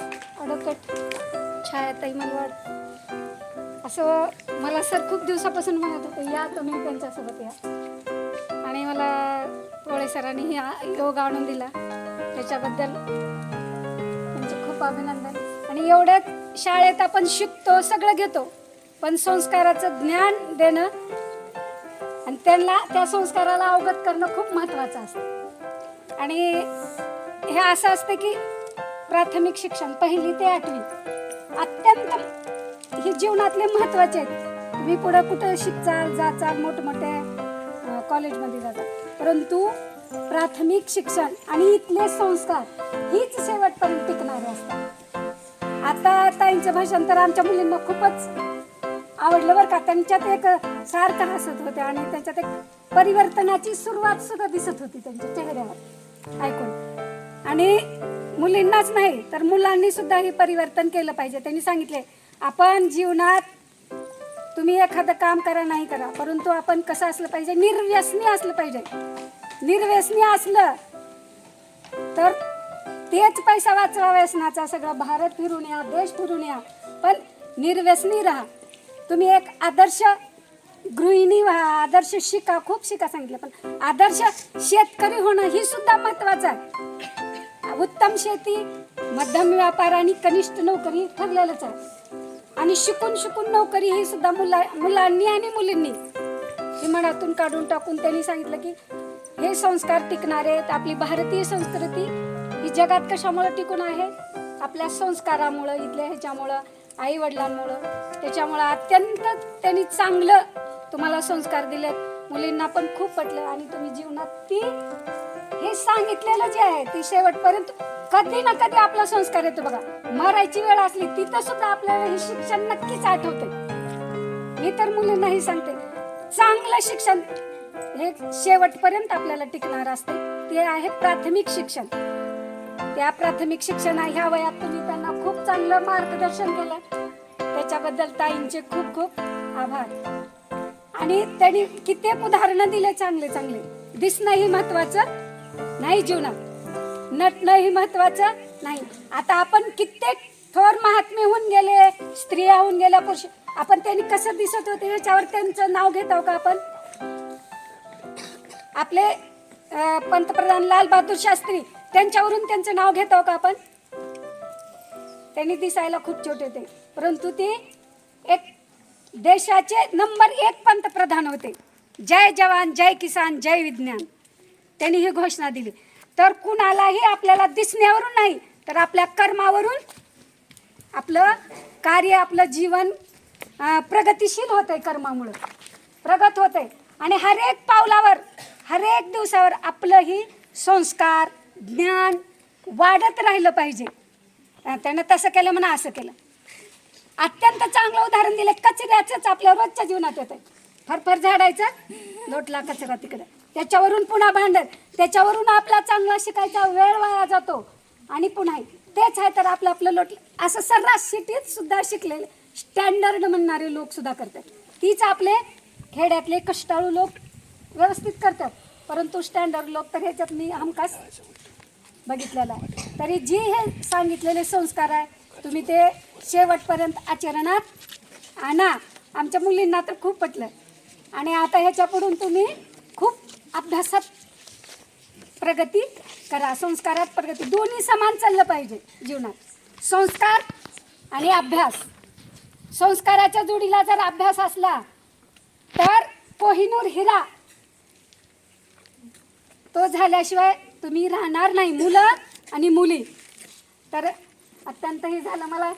Advocate छायाताई मनवाड असं मला sir खूप दिवसापासून म्हणत होते या तुम्ही त्यांच्यासोबत या. आणि मला पोळे सरांनी हा योग आणून दिला. त्याच्याबद्दल त्यांचे खूप अभिनंदन. आणि एवढ्यात शाळेत आपण शिकतो सगळं घेतो पण संस्काराचं ज्ञान देणं आणि त्यांना त्या संस्काराला अवगत करणं खूप महत्त्वाचं असतं. आणि हे असं असतं की प्राथमिक शिक्षण पहिली ते आठवी. अत्यंत हे जीवनातले महत्त्वाचे आहेत. तुम्ही पुढं कुठं शिकचाल जाचाल मोठमोठ्या कॉलेजमध्ये जातात परंतु प्राथमिक शिक्षण आणि इथले संस्कार हीच शेवटपर्यंत टिकणारे असतात. आता ताईंचं भाषांतर आमच्या मुलींना खूपच आवडलं बरं का. त्यांच्यात एक सारखं हसत होते आणि त्याच्यात एक परिवर्तनाची सुरुवात सुद्धा दिसत होती त्यांच्या चेहऱ्यावर. ऐकून. आणि मुलींनाच नाही तर मुलांनी सुद्धा हे परिवर्तन केलं पाहिजे. त्यांनी सांगितले आपण जीवनात तुम्ही एखादं काम करा नाही करा परंतु आपण कसं असलं पाहिजे? निर्व्यसनी असलं पाहिजे. निर्व्यसनी असलं तर तेच पैसा वाचवा व्यसनाचा सगळा. भारत फिरून या देश फिरून या पण निर्व्यसनी राहा. तुम्ही एक आदर्श गृहिणी व्हा. आदर्श शिका खूप शिका सांगितलं पण आदर्श शेतकरी होणं ही सुद्धा महत्वाचं आहे. उत्तम शेती मध्यम व्यापार आणि कनिष्ठ नोकरी ठरलेलंच आहे. आणि शिकून शिकून नोकरी ही सुद्धा मुला मुलांनी आणि मुलींनी. ही मनातून काढून टाकून त्यांनी सांगितलं की हे संस्कार टिकणारे आहेत. आपली भारतीय संस्कृती ही जगात कशामुळं टिकून आहे? आपल्या संस्कारामुळं इथल्या ह्याच्यामुळं आई वडिलांमुळं त्याच्यामुळं अत्यंत त्यांनी चांगलं तुम्हाला संस्कार दिलेत. मुलींना पण खूप पटलं आणि तुम्ही जीवनात ती हे सांगितलेलं जे आहे ते शेवटपर्यंत कधी ना कधी आपला संस्कार येतो बघा. मरायची वेळ असली तिथं सुद्धा आपल्याला हे शिक्षण नक्कीच आठवते मी तर मुलींनाही सांगते चांगलं शिक्षण हे शेवटपर्यंत आपल्याला टिकणार असते. ते आहे प्राथमिक शिक्षण. त्या प्राथमिक शिक्षण ह्या वयात तुम्ही त्यांना खूप चांगलं मार्गदर्शन केलं. त्याच्याबद्दल ताईंचे खूप खूप आभार. आणि त्यांनी कित्येक उदाहरणं दिले चांगले चांगले. दिसणं ही महत्वाचं. नाही जीवनात. नटणं ही महत्वाचं नाही. आता आपण कित्येक थोर महात्मे होऊन गेले स्त्रिया होऊन गेल्या पुरुष. आपण त्यांनी कसं दिसत होते याच्यावर त्यांचं नाव घेत आहो का आपण? आपले पंतप्रधान लाल बहादूर शास्त्री त्यांच्यावरून त्यांचं नाव घेत आहो का आपण? त्यांनी दिसायला खूप छोटे होते. परंतु ते एक देशाचे नंबर एक पंतप्रधान होते. जय जवान जय किसान जय विज्ञान. त्यांनी ही घोषणा दिली. तर कुणालाही आपल्याला दिसण्यावरून नाही तर आपल्या कर्मावरून आपलं कार्य आपलं जीवन अं, प्रगतिशील होतंय कर्मामुळं. प्रगत होतंय. आणि हर एक पावलावर हर एक दिवसावर आपलंही संस्कार ज्ञान वाढत राहिलं पाहिजे. त्यानं तसं केलं म्हणा असं केलं. अत्यंत चांगलं उदाहरण दिलं. कचऱ्याचंच आपल्या रोजच्या जीवनात येतं फरफर झाडायचं लोटला कचरा तिकडे. त्याच्यावरून पुन्हा भांडण त्याच्यावरून आपला चांगला शिकायचा वेळ वाया जातो. आणि पुन्हा तेच आहे तर आपलं आपलं लोट. असं सर्रास सिटीत सुद्धा शिकलेले स्टँडर्ड म्हणणारे लोक सुद्धा करतात. तीच आपले खेड्यातले कष्टाळू लोक व्यवस्थित करतात. परंतु स्टँडर्ड लोक तर ह्याच्यात मी हमखास बघितलेलं आहे. तरी जी हे सांगितलेले संस्कार आहे तुम्ही ते शेवटपर्यंत आचरणात आणा. आमच्या मुलींना तर खूप पटलं. आणि आता ह्याच्या पुढून तुम्ही अभ्यासात प्रगती करा संस्कारात प्रगती. दोन्ही समान चाललं पाहिजे जीवनात. संस्कार आणि अभ्यास. संस्काराच्या जोडीला जर अभ्यास असला तर कोहिनूर हिरा तो झाल्याशिवाय तुम्ही राहणार नाही मुलं आणि मुली. तर अत्यंत हे झालं मला.